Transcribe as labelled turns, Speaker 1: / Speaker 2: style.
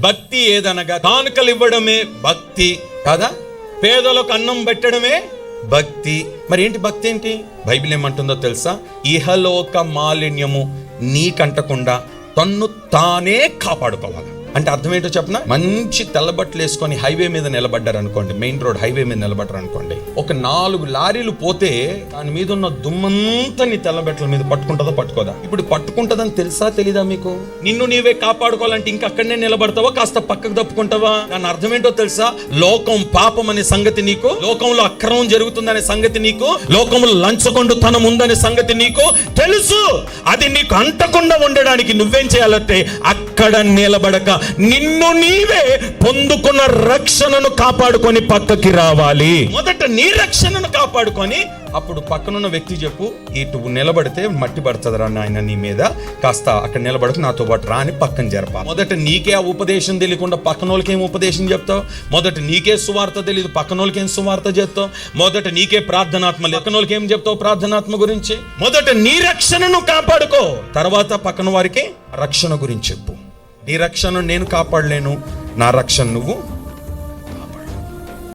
Speaker 1: భక్తి ఏదనగా కానుకలు ఇవ్వడమే భక్తి కదా? పేదలకు అన్నం పెట్టడమే భక్తి. మరి ఏంటి భక్తి ఏంటి? బైబిల్ ఏమంటుందో తెలుసా? ఇహలోక మాలిన్యము నీకంటకుండా తన్ను తానే కాపాడుకోవాలి. అంటే అర్థం ఏంటో చెప్పిన? మంచి తెల్లబట్టలు వేసుకొని హైవే మీద నిలబడ్డారు అనుకోండి మెయిన్ రోడ్ హైవే మీద నిలబడ్డారు అనుకోండి ఒక నాలుగు లారీలు పోతే దాని మీద ఉన్న దుమ్మంతా నీ తెల్లబట్టల మీద పట్టుకుంటుందా పట్టుకోదా? ఇప్పుడు పట్టుకుంటుందని తెలుసా తెలీదా మీకు? నిన్ను నీవే కాపాడుకోవాలంటే ఇంక అక్కడనే నిలబడతావా కాస్త పక్కకు తప్పుకుంటావా? దాని అర్థం ఏంటో తెలుసా? లోకం పాపం అనే సంగతి నీకు లోకంలో అక్రమం జరుగుతుందనే సంగతి నీకు లోకంలో లంచగొండుతనం ఉందనే సంగతి నీకు తెలుసు. అది నీకు అంటకుండా ఉండడానికి నువ్వేం చేయాలంటే అక్కడ నిలబడక నిన్ను నీవే పొందుకున్న రక్షణను కాపాడుకొని పక్కకి రావాలి. మొదట నీ రక్షణను కాపాడుకొని అప్పుడు పక్కనున్న వ్యక్తి చెప్పు ఇటు నిలబడితే మట్టి పడుతుందిరా నాయన నీ మీద. కాస్త అక్కడ నిలబడకు నాతో పాటు రాని పక్కన జరపాలి మొదట నీకే ఆ ఉపదేశం తెలియకుండా పక్కన వాళ్ళకి ఏం ఉపదేశం చెప్తావు? మొదట నీకే సువార్త తెలియదు పక్కన వాళ్ళకి ఏం సువార్త చెప్తావు? మొదట నీకే ప్రార్థనాత్మ పక్కన వాళ్ళకి ఏం చెప్తావు ప్రార్థనాత్మ గురించి? మొదట నీ రక్షణను కాపాడుకో తర్వాత పక్కన వారికి రక్షణ గురించి చెప్పు. నీ రక్షణ నేను కాపాడలేను. నా రక్షణ నువ్వు